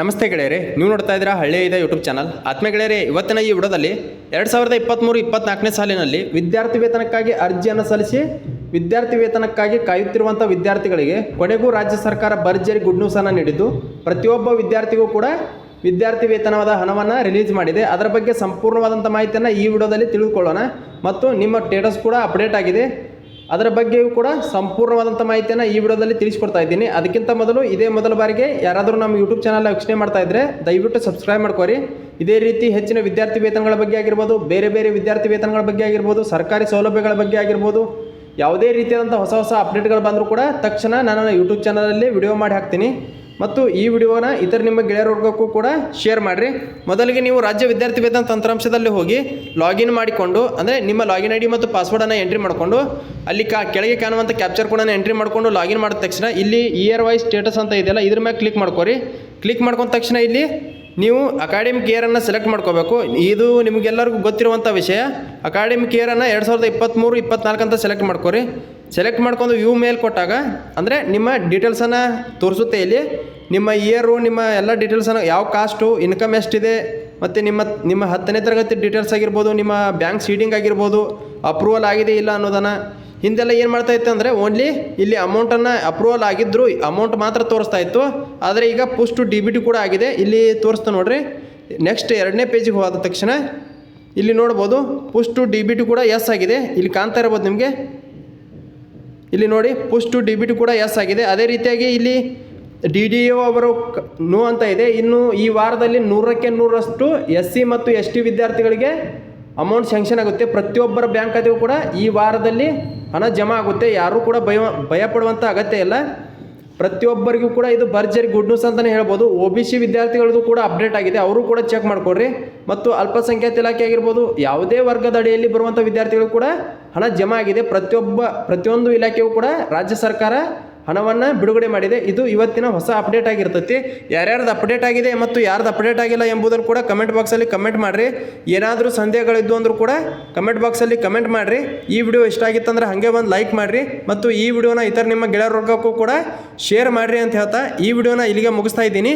ನಮಸ್ತೆ ಗೆಳೆಯರೆ, ನೀವು ನೋಡ್ತಾ ಇದ್ದೀರಾ ಹಳ್ಳಿ ಇದೆ ಯೂಟ್ಯೂಬ್ ಚಾನಲ್ ಆತ್ಮ ಗೆಳೆಯರೆ, ಇವತ್ತಿನ ಈ ವಿಡೋದಲ್ಲಿ ಎರಡು ಸಾವಿರದ ಇಪ್ಪತ್ತ್ಮೂರು ಇಪ್ಪತ್ನಾಲ್ಕನೇ ಸಾಲಿನಲ್ಲಿ ವಿದ್ಯಾರ್ಥಿ ವೇತನಕ್ಕಾಗಿ ಅರ್ಜಿಯನ್ನು ಸಲ್ಲಿಸಿ ವಿದ್ಯಾರ್ಥಿ ವೇತನಕ್ಕಾಗಿ ಕಾಯುತ್ತಿರುವಂಥ ವಿದ್ಯಾರ್ಥಿಗಳಿಗೆ ಕೊನೆಗೂ ರಾಜ್ಯ ಸರ್ಕಾರ ಭರ್ಜರಿ ಗುಡ್ ನ್ಯೂಸನ್ನು ನೀಡಿದ್ದು, ಪ್ರತಿಯೊಬ್ಬ ವಿದ್ಯಾರ್ಥಿಗೂ ಕೂಡ ವಿದ್ಯಾರ್ಥಿ ವೇತನವಾದ ಹಣವನ್ನು ರಿಲೀಸ್ ಮಾಡಿದೆ. ಅದರ ಬಗ್ಗೆ ಸಂಪೂರ್ಣವಾದಂಥ ಮಾಹಿತಿಯನ್ನು ಈ ವಿಡಿಯೋದಲ್ಲಿ ತಿಳಿದುಕೊಳ್ಳೋಣ. ಮತ್ತು ನಿಮ್ಮ ಸ್ಟೇಟಸ್ ಕೂಡ ಅಪ್ಡೇಟ್ ಆಗಿದೆ. ಅದರ ಬಗ್ಗೆಯೂ ಕೂಡ ಸಂಪೂರ್ಣವಾದಂಥ ಮಾಹಿತಿಯನ್ನು ಈ ವಿಡಿಯೋದಲ್ಲಿ ತಿಳಿಸ್ಕೊಡ್ತಾ ಇದ್ದೀನಿ. ಅದಕ್ಕಿಂತ ಮೊದಲು ಇದೇ ಮೊದಲ ಬಾರಿಗೆ ಯಾರಾದರೂ ನಮ್ಮ ಯೂಟ್ಯೂಬ್ ಚಾನಲ್ ವೀಕ್ಷಣೆ ಮಾಡ್ತಾ ಇದ್ದರೆ ದಯವಿಟ್ಟು ಸಬ್ಸ್ಕ್ರೈಬ್ ಮಾಡ್ಕೋರಿ. ಇದೇ ರೀತಿ ಹೆಚ್ಚಿನ ವಿದ್ಯಾರ್ಥಿ ವೇತನಗಳ ಬಗ್ಗೆ ಆಗಿರ್ಬೋದು, ಬೇರೆ ಬೇರೆ ವಿದ್ಯಾರ್ಥಿ ವೇತನಗಳ ಬಗ್ಗೆ ಆಗಿರ್ಬೋದು, ಸರ್ಕಾರಿ ಸೌಲಭ್ಯಗಳ ಬಗ್ಗೆ ಆಗಿರ್ಬೋದು, ಯಾವುದೇ ರೀತಿಯಾದಂಥ ಹೊಸ ಹೊಸ ಅಪ್ಡೇಟ್ಗಳು ಬಂದರೂ ಕೂಡ ತಕ್ಷಣ ನಾನು ಯೂಟ್ಯೂಬ್ ಚಾನಲಲ್ಲಿ ವಿಡಿಯೋ ಮಾಡಿ ಹಾಕ್ತೀನಿ. ಮತ್ತು ಈ ವಿಡಿಯೋನ ಇತರ ನಿಮ್ಮ ಗೆಳೆಯರವರ್ಗಕ್ಕೂ ಕೂಡ ಶೇರ್ ಮಾಡಿರಿ. ಮೊದಲಿಗೆ ನೀವು ರಾಜ್ಯ ವಿದ್ಯಾರ್ಥಿ ವೇತನ ತಂತ್ರಾಂಶದಲ್ಲಿ ಹೋಗಿ ಲಾಗಿನ್ ಮಾಡಿಕೊಂಡು, ಅಂದರೆ ನಿಮ್ಮ ಲಾಗಿನ್ ಐ ಡಿ ಮತ್ತು ಪಾಸ್ವರ್ಡನ್ನು ಎಂಟ್ರಿ ಮಾಡಿಕೊಂಡು, ಅಲ್ಲಿ ಕಾ ಕೆಳಗೆ ಕಾಣುವಂಥ ಕ್ಯಾಪ್ಚರ್ ಕೂಡ ಎಂಟ್ರಿ ಮಾಡಿಕೊಂಡು ಲಾಗಿನ್ ಮಾಡಿದ ತಕ್ಷಣ ಇಲ್ಲಿ ಇಯರ್ ವೈಸ್ ಸ್ಟೇಟಸ್ ಅಂತ ಇದೆಯಲ್ಲ, ಇದ್ರ ಮೇಲೆ ಕ್ಲಿಕ್ ಮಾಡ್ಕೊರಿ. ಕ್ಲಿಕ್ ಮಾಡ್ಕೊಂಡ ತಕ್ಷಣ ಇಲ್ಲಿ ನೀವು ಅಕಾಡೆಮಿಕ್ ಇಯರನ್ನು ಸೆಲೆಕ್ಟ್ ಮಾಡ್ಕೋಬೇಕು. ಇದು ನಿಮಗೆಲ್ಲರಿಗೂ ಗೊತ್ತಿರುವಂಥ ವಿಷಯ. ಅಕಾಡೆಮಿಕ್ ಇಯರನ್ನು ಎರಡು ಸಾವಿರದ ಇಪ್ಪತ್ತ್ಮೂರು ಇಪ್ಪತ್ನಾಲ್ಕಂತ ಸೆಲೆಕ್ಟ್ ಮಾಡ್ಕೊರಿ. ಸೆಲೆಕ್ಟ್ ಮಾಡ್ಕೊಂಡು ವ್ಯೂ ಮೇಲ್ ಕೊಟ್ಟಾಗ, ಅಂದರೆ ನಿಮ್ಮ ಡೀಟೇಲ್ಸನ್ನು ತೋರಿಸುತ್ತೆ ಇಲ್ಲಿ. ನಿಮ್ಮ ಇಯರು ನಿಮ್ಮ ಎಲ್ಲ ಡೀಟೇಲ್ಸನ್ನು ಯಾವ ಕಾಸ್ಟು ಇನ್ಕಮ್ ಎಷ್ಟಿದೆ, ಮತ್ತು ನಿಮ್ಮ ನಿಮ್ಮ ಹತ್ತನೇ ತರಗತಿ ಡೀಟೇಲ್ಸ್ ಆಗಿರ್ಬೋದು, ನಿಮ್ಮ ಬ್ಯಾಂಕ್ ಸೀಡಿಂಗ್ ಆಗಿರ್ಬೋದು ಅಪ್ರೂವಲ್ ಆಗಿದೆ ಇಲ್ಲ ಅನ್ನೋದನ್ನು ಹಿಂದೆಲ್ಲ ಏನು ಮಾಡ್ತಾ ಇತ್ತು ಅಂದರೆ ಓನ್ಲಿ ಇಲ್ಲಿ ಅಮೌಂಟನ್ನು ಅಪ್ರೂವಲ್ ಆಗಿದ್ದರೂ ಅಮೌಂಟ್ ಮಾತ್ರ ತೋರಿಸ್ತಾ ಇತ್ತು. ಆದರೆ ಈಗ ಪುಸ್ಟ್ ಡಿ ಬಿ ಟಿ ಕೂಡ ಆಗಿದೆ. ಇಲ್ಲಿ ತೋರಿಸ್ತಾ ನೋಡ್ರಿ. ನೆಕ್ಸ್ಟ್ ಎರಡನೇ ಪೇಜಿಗೆ ಹೋದ ತಕ್ಷಣ ಇಲ್ಲಿ ನೋಡ್ಬೋದು ಪುಸ್ಟ್ ಡಿ ಬಿ ಟಿ ಕೂಡ ಎಸ್ ಆಗಿದೆ. ಇಲ್ಲಿ ಕಾಣ್ತಾ ಇರ್ಬೋದು ನಿಮಗೆ. ಇಲ್ಲಿ ನೋಡಿ ಪುಸ್ಟ್ ಡಿ ಬಿ ಟಿ ಕೂಡ ಎಸ್ ಆಗಿದೆ. ಅದೇ ರೀತಿಯಾಗಿ ಇಲ್ಲಿ ಡಿ ಡಿ ಒ ಅವರು ನೋ ಅಂತ ಇದೆ. ಇನ್ನು ಈ ವಾರದಲ್ಲಿ ನೂರಕ್ಕೆ ನೂರರಷ್ಟು ಎಸ್ ಸಿ ಮತ್ತು ಎಸ್ ಟಿ ವಿದ್ಯಾರ್ಥಿಗಳಿಗೆ ಅಮೌಂಟ್ ಸ್ಯಾಂಕ್ಷನ್ ಆಗುತ್ತೆ. ಪ್ರತಿಯೊಬ್ಬರ ಬ್ಯಾಂಕ್ ಖಾತೆಗೂ ಕೂಡ ಈ ವಾರದಲ್ಲಿ ಹಣ ಜಮಾ ಆಗುತ್ತೆ, ಯಾರೂ ಕೂಡ ಭಯ ಭಯ ಪಡುವಂಥ ಅಗತ್ಯ ಇಲ್ಲ. ಪ್ರತಿಯೊಬ್ಬರಿಗೂ ಕೂಡ ಇದು ಭರ್ಜರಿ ಗುಡ್ ನ್ಯೂಸ್ ಅಂತಲೇ ಹೇಳ್ಬೋದು. ಒ ಬಿ ಸಿ ವಿದ್ಯಾರ್ಥಿಗಳದ್ದು ಕೂಡ ಅಪ್ಡೇಟ್ ಆಗಿದೆ, ಅವರು ಕೂಡ ಚೆಕ್ ಮಾಡ್ಕೊಡ್ರಿ ಮತ್ತು ಅಲ್ಪಸಂಖ್ಯಾತ ಇಲಾಖೆ ಆಗಿರ್ಬೋದು, ಯಾವುದೇ ವರ್ಗದ ಅಡಿಯಲ್ಲಿ ಬರುವಂಥ ವಿದ್ಯಾರ್ಥಿಗಳು ಕೂಡ ಹಣ ಜಮಾ ಆಗಿದೆ. ಪ್ರತಿಯೊಬ್ಬ, ಪ್ರತಿಯೊಂದು ಇಲಾಖೆಯೂ ಕೂಡ ರಾಜ್ಯ ಸರ್ಕಾರ ಹಣವನ್ನು ಬಿಡುಗಡೆ ಮಾಡಿದೆ. ಇದು ಇವತ್ತಿನ ಹೊಸ ಅಪ್ಡೇಟ್ ಆಗಿರ್ತೈತಿ. ಯಾರ್ಯಾರ್ದು ಅಪ್ಡೇಟ್ ಆಗಿದೆ ಮತ್ತು ಯಾರ್ದು ಅಪ್ಡೇಟ್ ಆಗಿಲ್ಲ ಎಂಬುದನ್ನು ಕೂಡ ಕಮೆಂಟ್ ಬಾಕ್ಸಲ್ಲಿ ಕಮೆಂಟ್ ಮಾಡಿರಿ. ಏನಾದರೂ ಸಂದೇಹಗಳಿದ್ದು ಅಂದರೂ ಕೂಡ ಕಮೆಂಟ್ ಬಾಕ್ಸಲ್ಲಿ ಕಮೆಂಟ್ ಮಾಡಿರಿ. ಈ ವಿಡಿಯೋ ಇಷ್ಟ ಆಗಿತ್ತಂದ್ರೆ ಹಾಗೆ ಒಂದು ಲೈಕ್ ಮಾಡಿರಿ ಮತ್ತು ಈ ವಿಡಿಯೋನ ಇತರ ನಿಮ್ಮ ಗೆಳೆಯರ ವರ್ಗಕ್ಕೂ ಕೂಡ ಶೇರ್ ಮಾಡಿರಿ ಅಂತ ಹೇಳ್ತಾ ಈ ವಿಡಿಯೋನ ಇಲ್ಲಿಗೆ ಮುಗಿಸ್ತಾ ಇದ್ದೀನಿ.